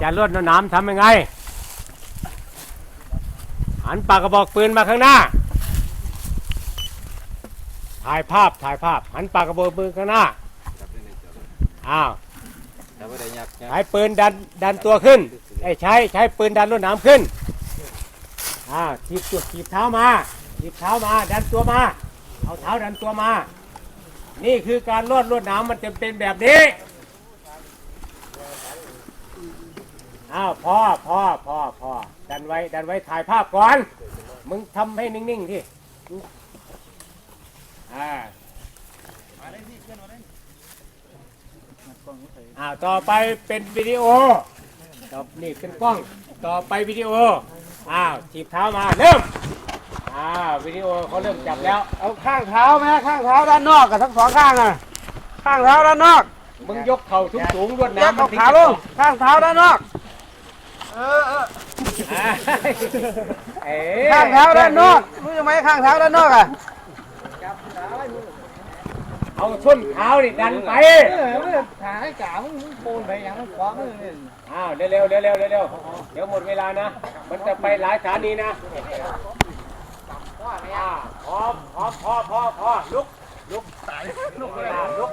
จะลวดน้ำทำยังไง หันปากกระบอกปืนมาข้างหน้า ถ่ายภาพถ่ายภาพ หันปากกระบอกปืนข้างหน้า อ้าวแต่ว่าได้ยักษ์ใช้ปืนดันดันตัวขึ้นไอ้ใช้ใช้ปืนดันลวดน้ำขึ้น อ่าทีบตัวทีบเท้ามาทีบเท้ามา ดันตัวมา เอาเท้าดันตัวมา นี่คือการลวดลวดน้ำมันจะเป็นแบบนี้ อ้าวพอพอพอพอดันไว้ดันไว้ถ่ายภาพก่อน มึงทำให้นิ่งๆที่อ่าอ่าต่อไปเป็นวิดีโอต่อนี่เป็นกล้องต่อไปวิดีโออ้าวถีบเท้ามาเริ่มอ้าววิดีโอเขาเริ่มจับแล้ว เอาข้างเท้าไหมข้างเท้าด้านนอกกับทั้งสองข้างอะข้างเท้าด้านนอกมึงยกเข่าสูงสูงๆรวดยักน้ำเอาขาลงข้างเท้าด้านนอก ข้างเท้าด้านนอกรู้ยังไหมข้างเท้าด้านนอกอะเอาส้นเท้านี่ดันไปขาให้กามึงโคนไปอย่างนั้นขวางเลยอ้าวเร็วเร็วเร็วเร็วเร็วเดี๋ยวหมดเวลานะ มันจะไปหลายสถานีนะอ่าพอพอพอพอพอลุกลุกลุกเวลาลุก